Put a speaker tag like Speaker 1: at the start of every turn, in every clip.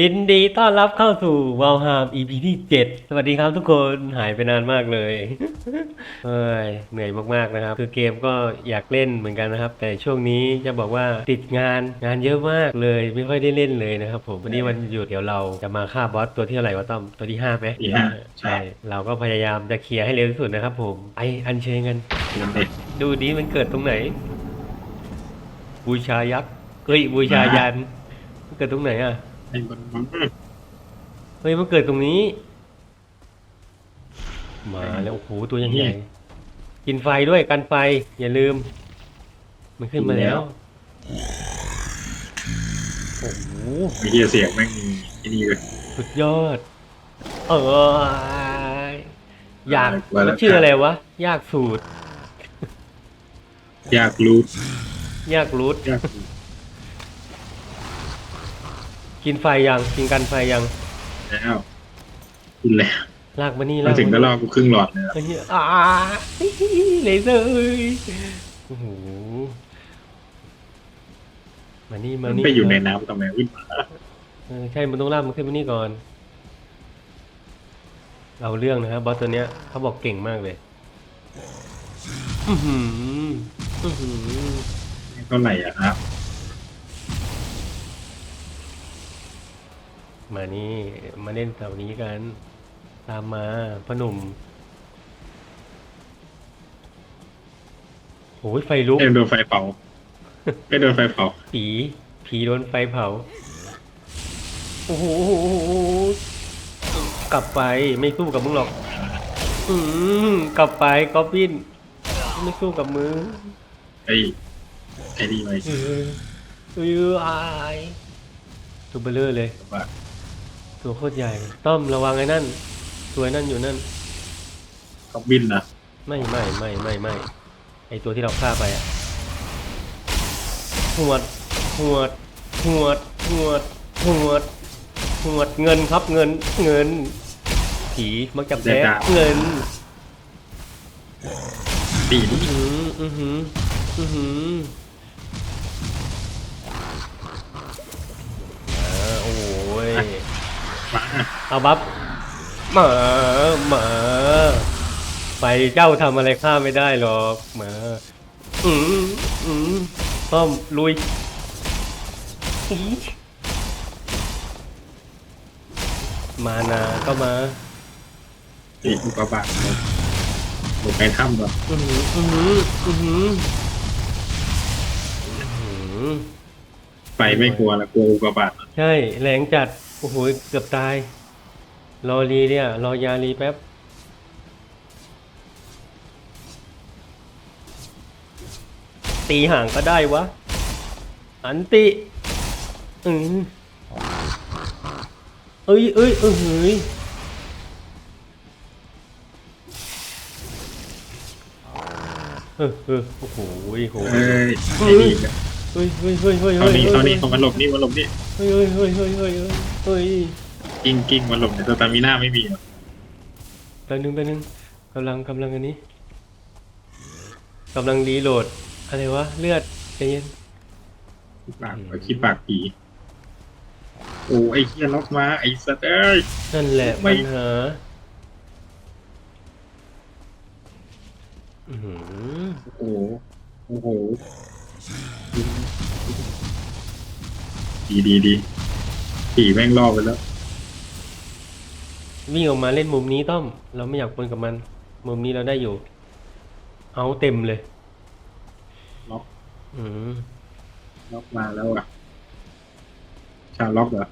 Speaker 1: ยินดีต้อนรับเข้าสู่วาลฮาม EP ที่ 7 สวัสดีครับทุกคนหายไปนานมากเลยเฮ้ยเหนื่อยมากๆนะครับ คือเกมก็อยากเล่นเหมือนกันนะครับ แต่ช่วงนี้จะบอกว่าติดงานงานเยอะมากเลย ไม่ค่อยได้เล่นเลยนะครับผมวันนี้วันหยุดเดี๋ยวเราจะมาฆ่าบอสตัวที่เท่าไหร่วะต้อมตัวที่ห้าไหม
Speaker 2: ที่ห้า
Speaker 1: ใช่ เราก็พยายามจะเคลียร์ให้เร็วที่สุดนะครับ ผมไปอัญเชิญกัน
Speaker 2: นั่นเอง
Speaker 1: ดูดีมันเกิดตรงไหน บูชายักษ์เฮ้ยบูชายันมันเกิดตรงไหนอะ
Speaker 2: ไอ้บนมัน
Speaker 1: เฮ้ยมันเกิดตรงนี้ มาแล้วโอ้โหตัวยังใหญ่กินไฟด้วยกันไฟ อย่าลืม มันขึ้นมาแล้วโอ้โห
Speaker 2: มีที่เสียงแม่งมีไอ้นี่เลย
Speaker 1: สุดยอด เอออยาก
Speaker 2: ว่าแล้ว
Speaker 1: มันชื่ออะไรวะ ยากสูตร
Speaker 2: อยากรู้
Speaker 1: ยากรูท
Speaker 2: อยากรู้
Speaker 1: กินไฟยังกินกันไฟยัง
Speaker 2: แล้วคุณแล้ว
Speaker 1: ลากมานี่
Speaker 2: มา
Speaker 1: ลาก
Speaker 2: ถึงก็
Speaker 1: นี่
Speaker 2: รอกูครึ่งหลอดเลย
Speaker 1: เฮ้ยอ่าเลเซอร์เอ้ยโอ้โหมานี่มา
Speaker 2: มัน
Speaker 1: นี่
Speaker 2: ไปอยู่ในน้ำทำไมวิ่งมา
Speaker 1: เออใช่มันต้องลากมันขึ้นมานี่ก่อน เอาเรื่องนะครับบอสตัวเนี้ยเขาบอกเก่งมากเลยอือหืออื้อหือ
Speaker 2: เท่าไหร่อะครับ
Speaker 1: มานี่ มาเล่นแถวนี้กัน ตามมาพอหนุ่มโอ้ยไฟลุก
Speaker 2: ไม่โดนไฟเผาไม่โดนไฟเผา
Speaker 1: ผีผีโดนไฟเผา โอ้โหกลับไปไม่สู้กับมึงหรอก อืมกลับไปกอบบินไม่สู้กับมึง
Speaker 2: ไอ้ไอ้นี่ไว้
Speaker 1: เออเอออายตัวเบลเลอร์เลย
Speaker 2: ว่า
Speaker 1: ตัวโคตรใหญ่ต้อมระวังไอ้นั่น ตัวไอ้นั่นอยู่นั่น
Speaker 2: เขาบินนะ
Speaker 1: ไม่ไม่ไม่ไม่ไม่ไอตัวที่เราฆ่าไปอะหวดหวดหวดหวดหวดหวดเงินครับเงินเงิน ผีมักจับแพ้เงิน
Speaker 2: ตีน
Speaker 1: อือหืออือหืออือหืออ่
Speaker 2: มา
Speaker 1: เอาบัฟหมาหมาไปเจ้าทำอะไรข้าไม่ได้หรอกหมาอืมอืมต้อมลุยอีมานาก็มา
Speaker 2: ตีอุกกาบาตหมดไปถ้ำหรอ
Speaker 1: อือหืออือหืออือหืออื้อหือ
Speaker 2: ไฟไม่กลัวละกลัวอุกกาบาต
Speaker 1: ใช่ แรงจัด โอ้โห เกือบตาย รอรีเนี่ย รอยารีแป๊บ ตีห่างก็ได้วะ อันติ อืมเอ้ยเอ้ยเอ้ยเฮ้ยเออเออโอ้โหโห
Speaker 2: เอ้ยไอ้นี่
Speaker 1: เฮ้ยเฮ้ยเฮ้ยเฮ้ย
Speaker 2: เขา
Speaker 1: เฮ้ย
Speaker 2: นี่
Speaker 1: เฮ้ย
Speaker 2: เขานี่เขามาหลบนี่มาหลบนี่
Speaker 1: เฮ้ยเฮ้ยเฮ้ยเฮ้ยเฮ้ยเฮ้ย
Speaker 2: กิ้งกิ้งมาหลบในสตามิน่าไม่มีอก
Speaker 1: แป๊บนึงแป๊บนึงกำลังกำลังอันนี้กำลังรีโหลดอะไรวะเลือดใจเย็นคิด
Speaker 2: ปากไว้คิดปากผีโอ้ไอ้เฮียล็อกมาไอ้สัตว์เอ้ย
Speaker 1: นั่นแหละ
Speaker 2: ไม่
Speaker 1: ปัญหาอื้อหือ
Speaker 2: โอ้โหโอ้โห ดีดีดีผีแม่งล่อไปแล้ว
Speaker 1: วิ่งออกมาเล่นมุมนี้ต้อม เราไม่อยากปนกับมัน มุมนี้เราได้อยู่ เอาเต็มเลย
Speaker 2: ล็อก
Speaker 1: อืม
Speaker 2: ล็อกมาแล้วอะ ชาล็อกเหรอ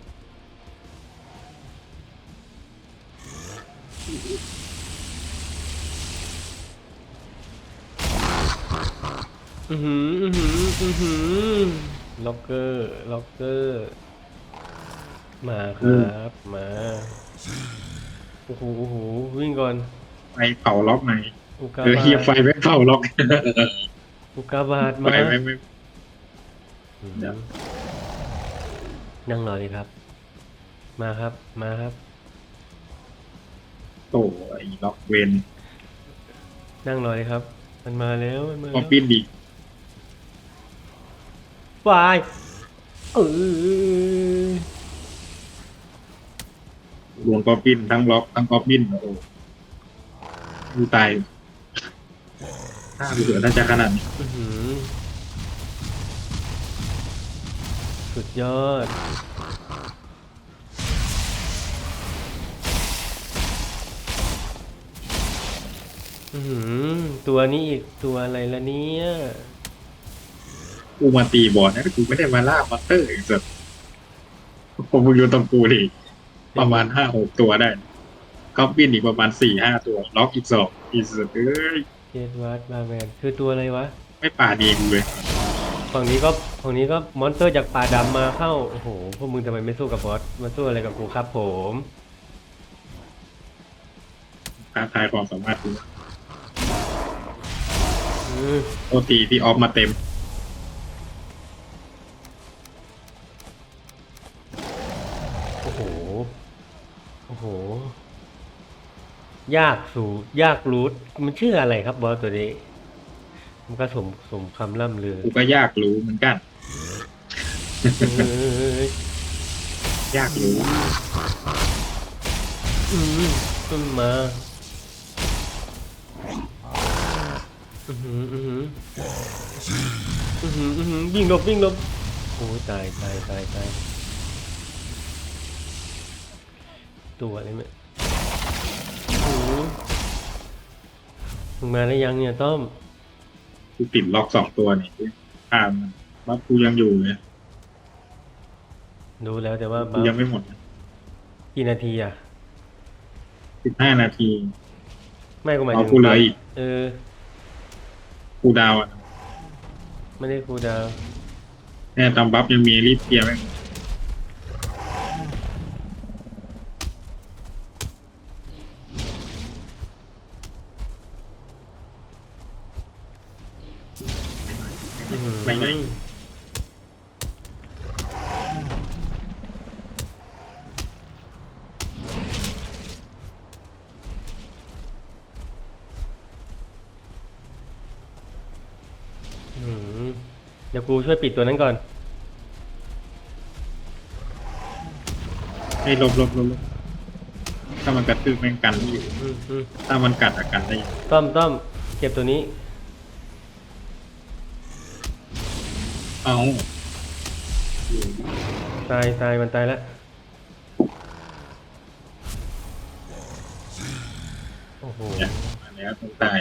Speaker 1: อือหือ อือหือ อือหือ ล็อกเกอร์ ล็อกเกอร์ มาครับ มา โอ้โหโอ้โหวิ่งก่อน
Speaker 2: ไฟเผาล็อกไหน
Speaker 1: อุกกา
Speaker 2: เออบาเฮียไฟ
Speaker 1: ต
Speaker 2: แม่งเผาล็อก
Speaker 1: อุกกาบาต
Speaker 2: ไฟ
Speaker 1: มา
Speaker 2: แม่งไม่
Speaker 1: อืม
Speaker 2: เดี๋ยว
Speaker 1: นั่งรอเลยครับ มาครับ มาครับ
Speaker 2: โตไอ้ล็อกเวน
Speaker 1: นั่งรอเลยครับ มันมาแล้ว มันมา
Speaker 2: ป๊
Speaker 1: แล้
Speaker 2: อ
Speaker 1: ว
Speaker 2: ปปิ้นดิ
Speaker 1: วายเออ
Speaker 2: รวมกอบบินทั้งล็อกทั้งกอบบินโอ้โหดูตายถ้าเผื่อน่าจะขนาดนี้
Speaker 1: อื้อหือสุดยอด อือหือตัวนี้อีกตัวอะไรละเนี่ย
Speaker 2: กูมาตีบอลนะกูไม่ได้มาล่ามอนเตอร์อีกสัตว์ผมมึงอยู่ตรงกูดิประมาณห้าหกตัวได้กอบบินอีกประมาณสี่ห้าตัว ล็อกอีกสองอีสัตว์เอ้ย
Speaker 1: เจดวัดบาแมนคือตัวอะไรวะ
Speaker 2: ไม่ป่าดีกูเลย
Speaker 1: ฝั่งนี้ก็ฝั่งนี้ก็มอนสเตอร์จากป่าดำมาเข้า โอ้โห พวกมึงทำไมไม่สู้กับบอสมาสู้อะไรกับกูครับผม
Speaker 2: ท้าทายความสามารถกู
Speaker 1: อืม
Speaker 2: โอตีที่ออฟมาเต็ม
Speaker 1: ยากสู่ยากรูทมันชื่ออะไรครับบอสตัวนี้ มันก็สมสมคำล่ำลือ
Speaker 2: กูก็ยากรู้เหมือนกัน
Speaker 1: เอ้ย
Speaker 2: ยากรู้
Speaker 1: อืมขึ้นมาอือหืออือหืออือหืออือหือวิ่งหลบวิ่งหลบโอ้ยตายตายตายตายตัวอะไรเนี่ย มึงมาได้ยังเนี่ยต้อม
Speaker 2: กูติดล็อกสองตัวนี่อ่ามันบัฟกูยังอยู่เลย
Speaker 1: ดูแล้วแต่ว่า
Speaker 2: กู
Speaker 1: บัฟ
Speaker 2: ยังไม่หมด
Speaker 1: กี่นาทีอะ
Speaker 2: สิบห้านาที
Speaker 1: ไม่ก็หมาย
Speaker 2: เอา
Speaker 1: ถึง
Speaker 2: กูเหลยอีก
Speaker 1: เออ
Speaker 2: กูดาวอะ
Speaker 1: ไม่ได้ครูลดาวน์
Speaker 2: แน่ตามบัฟยังมีรีบเคลียร์ไหมงไม่ไม่
Speaker 1: อืมเดี๋ยวกูช่วยปิด ตัวนั้นก่อน
Speaker 2: ให้ลบลบลบลบถ้ามันกระตือแม่งกันไม่อยู่
Speaker 1: อืมอืม
Speaker 2: ถ้ามันกัดอะกันได้อยู่
Speaker 1: ต้อมต้อมเก็บตัวนี้
Speaker 2: เอา
Speaker 1: ตายตายมันตายแล้ว โอ้โห
Speaker 2: เนี่ยมาแล้วต้องตาย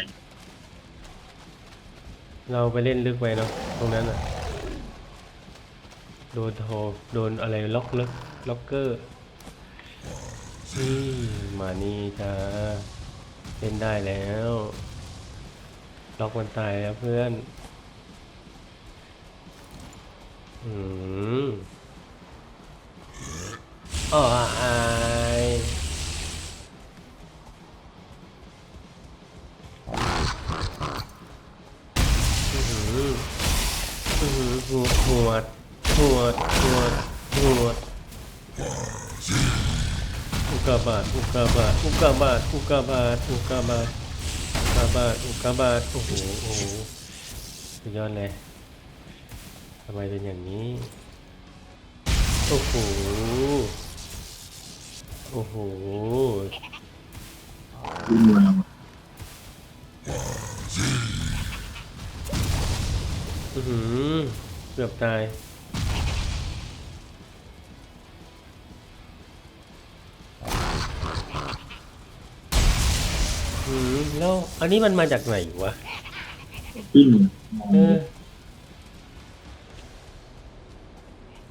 Speaker 1: เราไปเล่นลึกไปเนาะตรงนั้นอะ โดนโทรโดนอะไรล็อกล็อกล็อกเกอร์นี่มานี่จ้าเล่นได้แล้ว ล็อกมันตายแล้วเพื่อน อืมอ๋ออา อุกกาบาตอุกกาบาตอุกกาบาตอุกกาบาตอุกกาบาตอุกกาบาตโอ้โหโอ้โหสุดยอดเลยทำไมเป็นอย่างนี้ โอ้โห โอ้โห
Speaker 2: ดูมือเรา
Speaker 1: อือหือเกือบตาย อันนี้มันมาจากไหนวะ
Speaker 2: ปิ้น
Speaker 1: เอ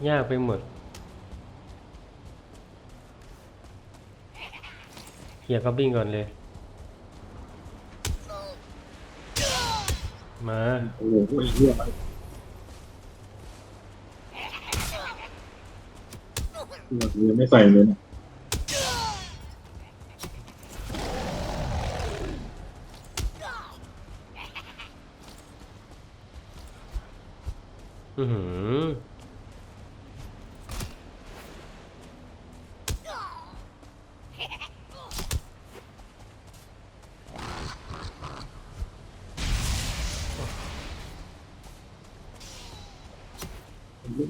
Speaker 1: อยากไปหมดเคลียร์ก็บิ้งก่อนเลย มา
Speaker 2: โอ้โหไอ้เหี้ยมันยังไม่ใส่เลยนะ
Speaker 1: อือหือ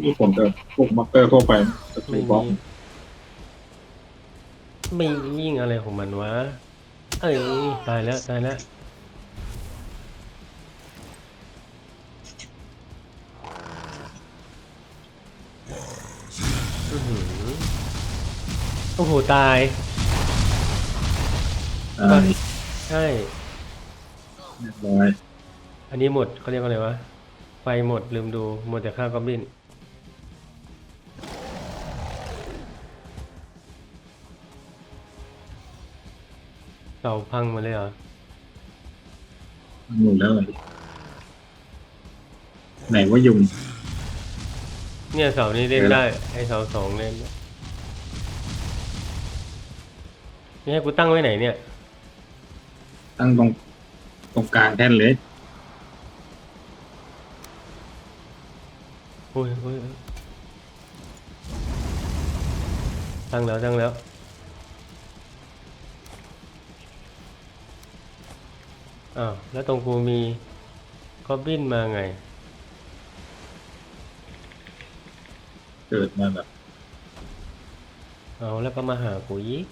Speaker 2: มีผลกับพวกมักเตอร์ทั่วไปนะสกิ
Speaker 1: ไม่
Speaker 2: ลบล็อก
Speaker 1: มีไม่ยิงอะไรของมันวะ เอ้ยตายแล้วตายแล้ว โอ้โห ตาย
Speaker 2: ตาย
Speaker 1: ใช่
Speaker 2: เรียบร้อย
Speaker 1: อันนี้หมดเขาเรียกว่าอะไรวะ ไฟหมดลืมดูหมดแต่ค่ากอบบิน เสาพังหมาเลยเหรอ
Speaker 2: หมดแล้วเหรอไหนว่ายุง
Speaker 1: เนี่ยเสานี้เล่น
Speaker 2: เออ
Speaker 1: ได้ ไอเสาสองเล่นได้ นี่ให้กูตั้งไว้ไหนเนี่ย
Speaker 2: ตั้งตรงตรงกลางแท่นเลย
Speaker 1: โอ้ยโอ้ยโอ้ยตั้งแล้วตั้งแล้ว อ้าว แล้วตรงกูมีกอบบินมาไง
Speaker 2: เกิดมาแบบ
Speaker 1: เอาแล้วก็มาหากูอีก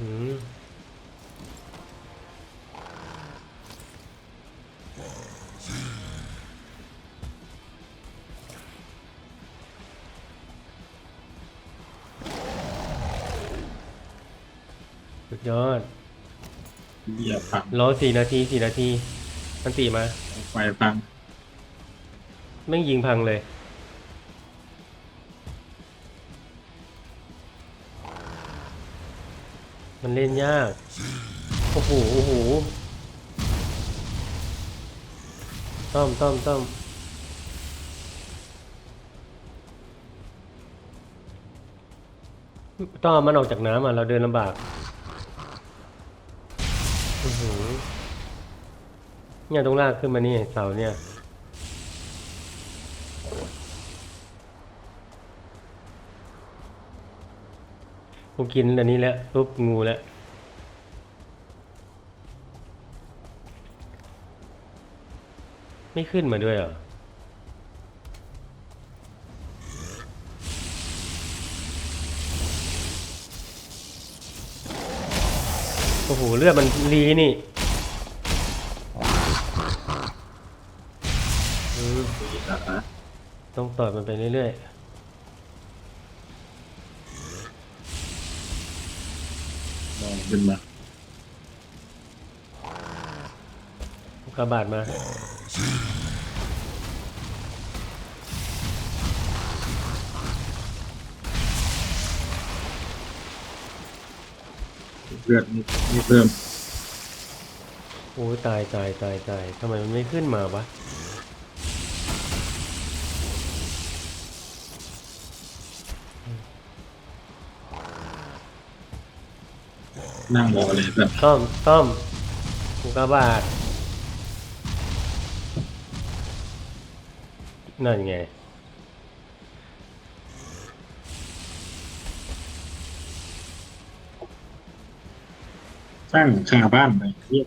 Speaker 1: อืมสุดยอด
Speaker 2: เหยียบพัง
Speaker 1: รอสี่นาทีสี่นาที มันตีมา
Speaker 2: ไฟพัง
Speaker 1: แม่งยิงพังเลย เล่นยาก โอ้โห โอ้โห ต้อมต้อมต้อมต้องเอามันออกจากน้ำอะ เราเดินลำบากอื้อหือเนี่ยต้องลากขึ้นมานี่เสาเนี่ย กูกินอันนี้แล้วรูปงูแล้วไม่ขึ้นมาด้วยเหรอโอ้โหเลือดมันรีนี่อืม
Speaker 2: อะ
Speaker 1: ต้องต่อยมันไปเรื่อย
Speaker 2: มอง ขึ้นมา
Speaker 1: ๆกระบาดมา
Speaker 2: เลือดนี่นี่เพิ่ม
Speaker 1: โอ้ยตายตายตายตายทำไมมันไม่ขึ้นมาวะ
Speaker 2: นั่งรอเลยแบบ
Speaker 1: ต้อมต้อมอุกกาบาตนั่นไง
Speaker 2: สร้างคาบ้านไปเรียบ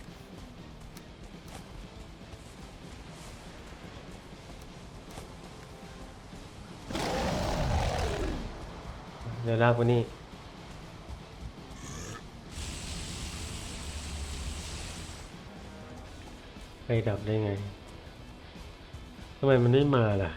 Speaker 1: เดี๋ยวลากไปนี่ ไปดับได้ไงทำไมมันไม่มาล่ะ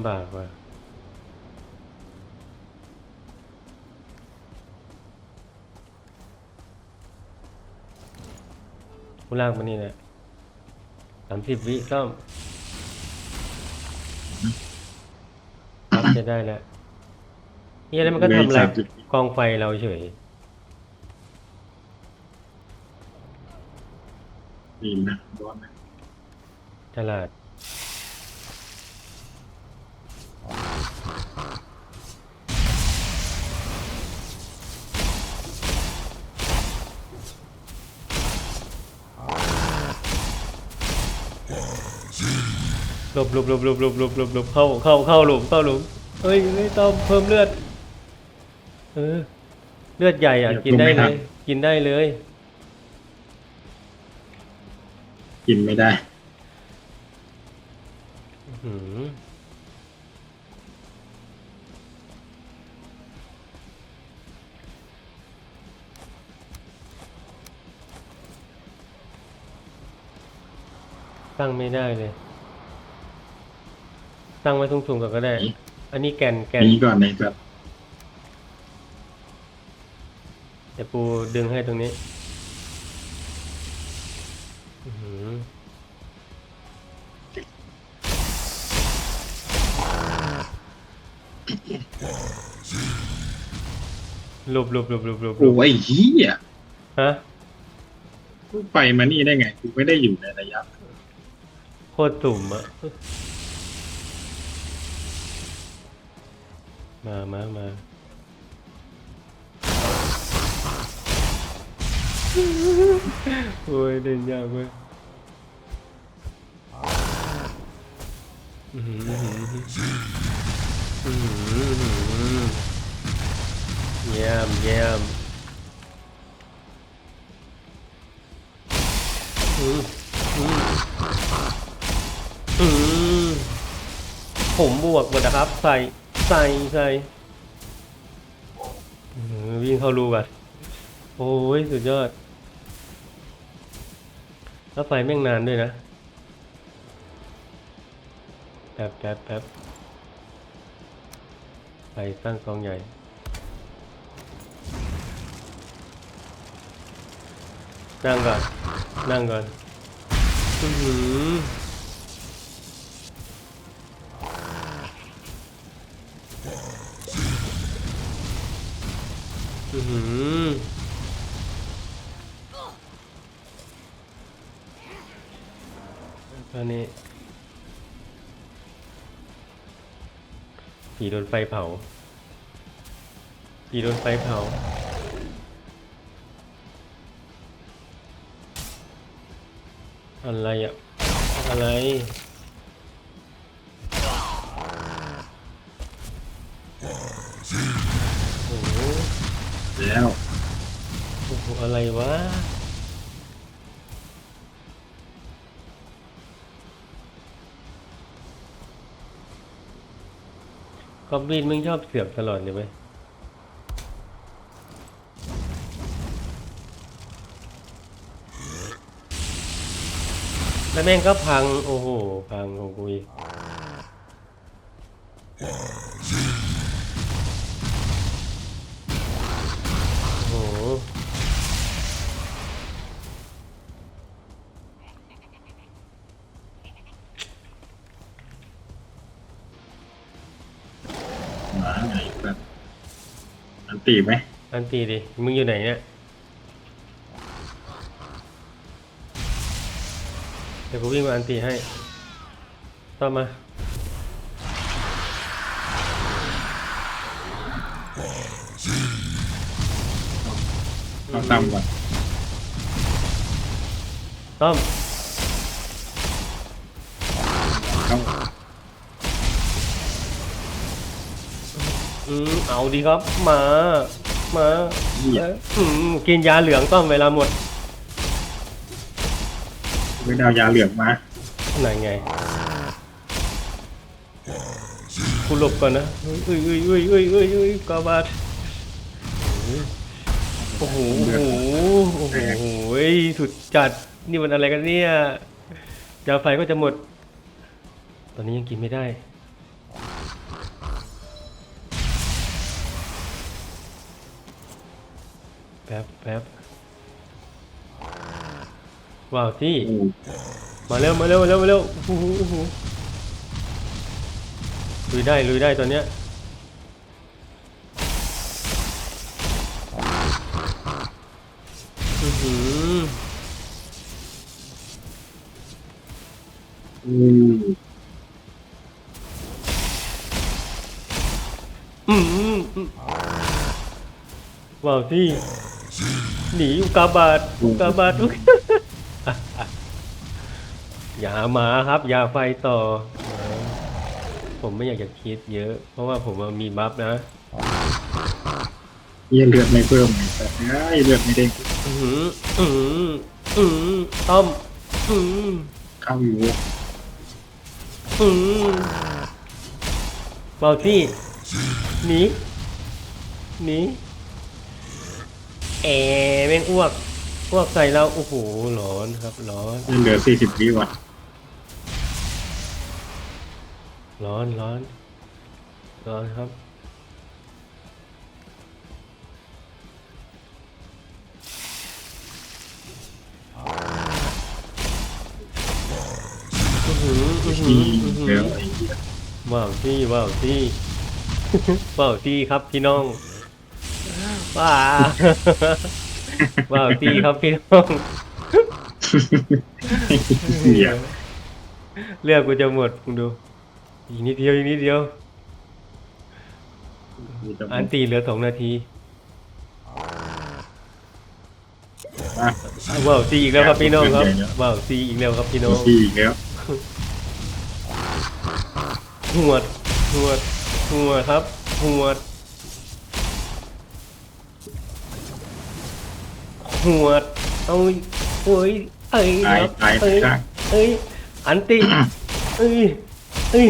Speaker 1: ำบากว่ะกูลากมานี่แหละสามสิบวิซ่อมครับจะได้แล้วเฮียแล้วมันก็ทำอะไร
Speaker 2: สามสิบ
Speaker 1: กองไฟเราเฉย
Speaker 2: ดีนะร้อนนะ
Speaker 1: ฉลาด บหลบหลบหลบหลบหลบหลบหลบเข้าเข้าเข้าหลุมเข้าหลุมเฮ้ยไม่ต้องเพิ่มเลือด เออ เลือดใหญ่อะ กินได้เลย กินได้เลย
Speaker 2: กินไม่ได้
Speaker 1: อื้อหือตั้งไม่ได้เลย ตั้งไว้สูงๆก่อนก็ได้
Speaker 2: นี่
Speaker 1: อันนี้แกนแกน
Speaker 2: นี้ก่อนเลยครับ
Speaker 1: เดี๋ยวปูดึงให้ตรงนี้อื้อหือหลบหลบหลบหลบหลบหลบ
Speaker 2: โอ้ยเฮีย
Speaker 1: ฮะ
Speaker 2: กูไปมานี่ได้ไงกูไม่ได้อยู่ในระยะ
Speaker 1: โคตรสุ่มอะ มามามาโอ้ยเด่นยากเว้ยอื้อหืออื้อหืออื้อหืออื้อหือเยี่ยมเยี่ยมอืมอืมอืมผมบวกหมดนะครับใส่ ใส่ใส่วิ่งเข้ารูก่อนโอ้ยสุดยอด แล้วไฟแม่งนานด้วยนะแป๊บแป๊บแป๊บไฟตั้งกองใหญ่นั่งก่อน นั่งก่อน อือ อือหือตอนนี้ผีโดนไฟเผาผีโดนไฟเผาอะไรอะอะไร
Speaker 2: แล้ว
Speaker 1: โอ้โหอะไรวะกอบบินมึงชอบเสือกตลอดเลยไหมแล้วแม่งก็พัง โอ้โห พังของกูอีก
Speaker 2: ตีไหม
Speaker 1: อันตีดิ มึงอยู่ไหนเนี่ย เดี๋ยวกูวิ่งมาอันตีให้ต่อมา
Speaker 2: ต้องตำก่อน
Speaker 1: ต้อม
Speaker 2: อื
Speaker 1: มเอาดีครับ มา มา
Speaker 2: เหี้ย
Speaker 1: เอ้ยอืมกินยาเหลืองต้อมเวลาหมด
Speaker 2: ไม่ได้เอายาเหลืองมา
Speaker 1: ไหนไงกูหลบก่อนนะอุ้ยอุ้ยอุ้ยอุ้ยอุ้ยอุ้ยกาบาดโอ้โหโอ้โหโอ้โหสุดจัดนี่มันอะไรกันเนี่ยยาไฟก็จะหมด ตอนนี้ยังกินไม่ได้ ป๊บแป๊บว้าวที่
Speaker 2: โอ้
Speaker 1: มาเร็วมาเร็วมาเร็วมาเร็วโอ้โหโอ้โหลุยได้ลุยได้ตอนเนี้ยอื้อหือ
Speaker 2: อืม
Speaker 1: อืมอืมอืมว้าวที่ หนีอุกกาบาตอุกกาบาตอุกหอย่ามาครับ อย่าไฟต่อ ผมไม่อยากจะคิดเยอะ เพราะว่าผมอะมีบัฟนะ
Speaker 2: เหี้ยเลือดไม่เพิ่มเลยแต่เอ้ยเลือดไม่เด้ง
Speaker 1: อืมอืมอืมต้อมอืม
Speaker 2: เข้าอยู่
Speaker 1: อืมเบาที่หนีหนี เอแม่งอ้วกอ้วกใส่เราโอ้โหร้อนครับร้อน
Speaker 2: เหลือสี่สิบวิวัต
Speaker 1: ร้อนร้อนร้อนครับอื้อหืออื้อหื
Speaker 2: ที่
Speaker 1: ออื้อหื
Speaker 2: แล้
Speaker 1: อ
Speaker 2: วไอ้เหี้ย
Speaker 1: ว้าวที่ว้าวที่ว้าวที่ครับพี่น้อง ว้าว้าวที่ครับพี่น้อง
Speaker 2: เหี้ย
Speaker 1: เลือกกูจะหมดมึงดู อีกนิดเดียวอีกนิดเดียว อันตีเหลือสองนาที
Speaker 2: อะ
Speaker 1: ว้าวซีอีกแล้วครับพี่น้องครับว้าวซีอีกแล้วครับพี่น้อง
Speaker 2: ที่อีกแล้ว
Speaker 1: หวดหวดหวดครับหวด หวดเอาโอ้ยเอ้ย
Speaker 2: ตาย
Speaker 1: ครับ
Speaker 2: ตาย
Speaker 1: เอ้ย
Speaker 2: ข้าง
Speaker 1: เอ้ยอันตีเอ้ยเอ้ย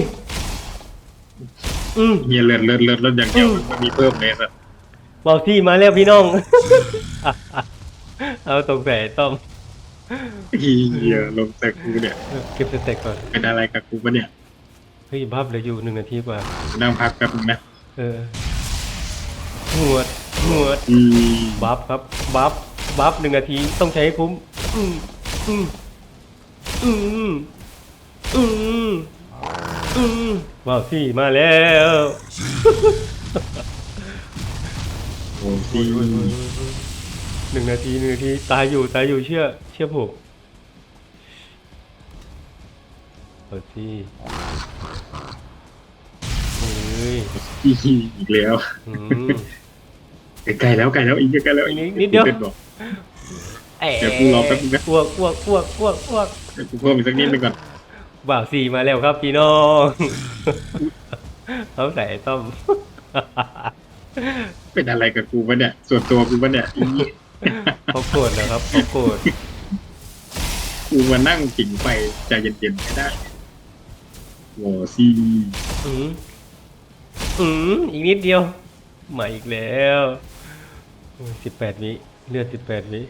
Speaker 1: อืม
Speaker 2: เหี้ยเลือดเลือดเลือดเลือดอย่างเดียว
Speaker 1: อืม
Speaker 2: มันมีเพิ่มเลยสัตว์
Speaker 1: บอกที่มาแล้วพี่น้อง เอาตรงแต่ต้อม
Speaker 2: เหี้ยลงแต่กูเนี่ย
Speaker 1: เก็บสเต็กก่อน
Speaker 2: เป็นอะไรกับกูปะเนี่ย
Speaker 1: เฮ้ยบัฟเหลืออยู่หนึ่งนาทีกว่า
Speaker 2: นั่งพักแป๊บนึงนะ
Speaker 1: เออหวดหวด
Speaker 2: อืม
Speaker 1: บัฟครับ บัฟ บัฟหนึ่งนาทีต้องใช้ให้คุ้ม อืมอืมอืมอืมอืมว้าวพี่มาแล้ว
Speaker 2: โอ้ที่
Speaker 1: หนึ่งนาทีหนึ่งนาทีตายอยู่ตายอยู่เชื่อ เชื่อผมว้าวพี่เฮ้ย
Speaker 2: อีกแล้ว
Speaker 1: อืม
Speaker 2: ใกล้แล้วใกล้แล้วอีกใกล้แล้ว
Speaker 1: อีกนิดนิดเดียว
Speaker 2: เป็นบอก
Speaker 1: เอ๋
Speaker 2: เดี๋ยวกูรอแป๊บนึงนะ
Speaker 1: อ้วกอ้วกอ้วกอ้วกอ้วก
Speaker 2: เดี๋ยวกูเพิ่มอีกสักนิดนึงก่อน
Speaker 1: บ่าวสี่มาแล้วครับพี่น้องเขาใส่ต้ม
Speaker 2: เป็นอะไรกับกูปะเนี่ยส่วนตัวกูปะเนี่ยอี
Speaker 1: เขาโกรธนะครับเขาโกรธ
Speaker 2: กูมานั่งผิงไฟใจเย็นๆไม่ได้โว้ซี
Speaker 1: อืมอืมอีกนิดเดียว มาอีกแล้ว สิบแปดวิ เลือดสิบแปดวิ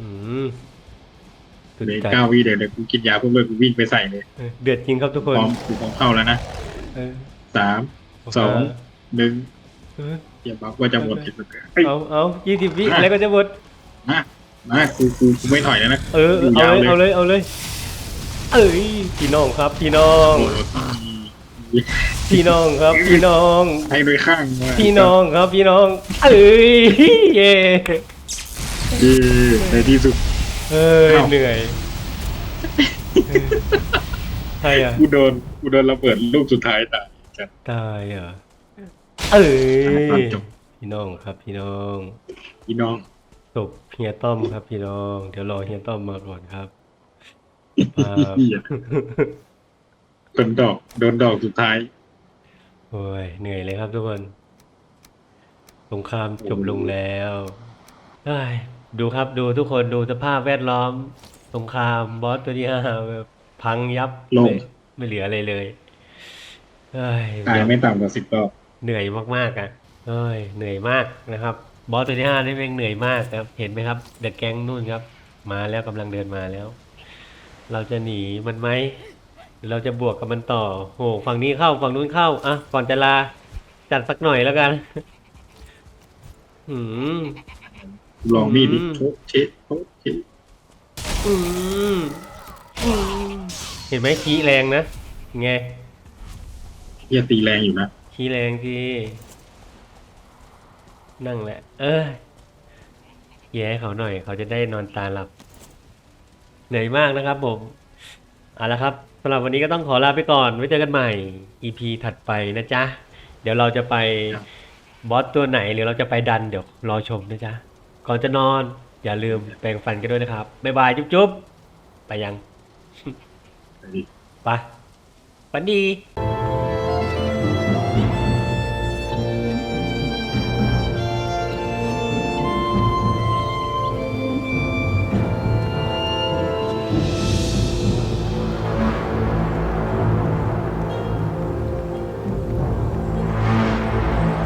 Speaker 1: อืมสุด
Speaker 2: เลย
Speaker 1: ใจ
Speaker 2: เก้าวิเดี๋ยวเดี๋ยวกูกินยาเพิ่มเลยกูวิ่งไปใส่เลย
Speaker 1: เออเดือดจริงครับทุก
Speaker 2: พ
Speaker 1: คน
Speaker 2: ร้อมกูพร้อมเข้าแล้วนะ
Speaker 1: เออ
Speaker 2: สามสองหนึ่ง
Speaker 1: เออ
Speaker 2: อย่าบอกว่าจะหมดอีกแล้วเฮ้ย
Speaker 1: เอาเอายี่สิบวิอะไรก็จะหมด
Speaker 2: มามากูกูกูไม่ถอยแล้วนะ
Speaker 1: เออ
Speaker 2: ยู่
Speaker 1: เอา
Speaker 2: ยาว
Speaker 1: เลย เอาเลย เอาเลย เอ้ยพี่น้องครับ พี่น้อง
Speaker 2: โอ้โห
Speaker 1: พี่น้องครับพี่น้อง
Speaker 2: ให้ด้วยข้างว่า
Speaker 1: พี่น้องครับพี่น้อง เอ้ยเย่
Speaker 2: เย้ในที่สุด
Speaker 1: เอ้ย
Speaker 2: เอ้า
Speaker 1: เหนื่อยใครอะ
Speaker 2: กูโดนกูโดนระเบิดลูกสุดท้ายตายจัด
Speaker 1: ตายเหรอเอ้ย
Speaker 2: ตอนจบ
Speaker 1: พี่น้องครับพี่น้อง
Speaker 2: พี่น้อง
Speaker 1: ศพเฮียต้อมครับพี่น้อง เดี๋ยวรอเฮียต้อมมาก่อนครับ ครับ
Speaker 2: เหี้ย โดนดอกโดนดอกสุดท้าย
Speaker 1: โอ้ยเหนื่อยเลยครับทุกคนสงครามจบลงแล้วเอ้ยดูครับดูทุกคนดูสภาพแวดล้อม สงครามบอสตัวที่ห้าแบบพังยับ
Speaker 2: ลง
Speaker 1: ไม่ไม่เหลืออะไรเลยเอ้ย
Speaker 2: ตายไม่ต่ำกว่าสิบรอบ
Speaker 1: เหนื่อยมากๆอะเอ้ยเหนื่อยมากนะครับ บอสตัวที่ห้านี่เองเหนื่อยมากครับ เห็นไหมครับ เด็กแก๊งนู่นครับ มาแล้วกำลังเดินมาแล้ว เราจะหนีมันไหม หรือเราจะบวกกับมันต่อโหฝั่งนี้เข้าฝั่งนู้นเข้าอะก่อนจะลาจัดสักหน่อยแล้วกัน อืม
Speaker 2: ลองมีดดิ
Speaker 1: อืม
Speaker 2: โชะเช็ดโชะเช็ด
Speaker 1: อืมอืมเห็นไหมขี้แรงนะไง
Speaker 2: เฮียตีแรงอยู่นะ
Speaker 1: ขี้แรงที่นั่งแหละ เออแย่ให้เขาหน่อย เขาจะได้นอนตาหลับเหนื่อยมากนะครับผมเอาละครับ สำหรับวันนี้ก็ต้องขอลาไปก่อน ไว้เจอกันใหม่ EP ถัดไปนะจ๊ะ เดี๋ยวเราจะไปบอสตัวไหนหรือเราจะไปดันเดี๋ยวรอชมนะจ๊ะ ก่อนจะนอน อย่าลืมแปรงฟันกันด้วยนะครับ บ๊ายบาย จุ๊บๆไปยัง ไปฝันดี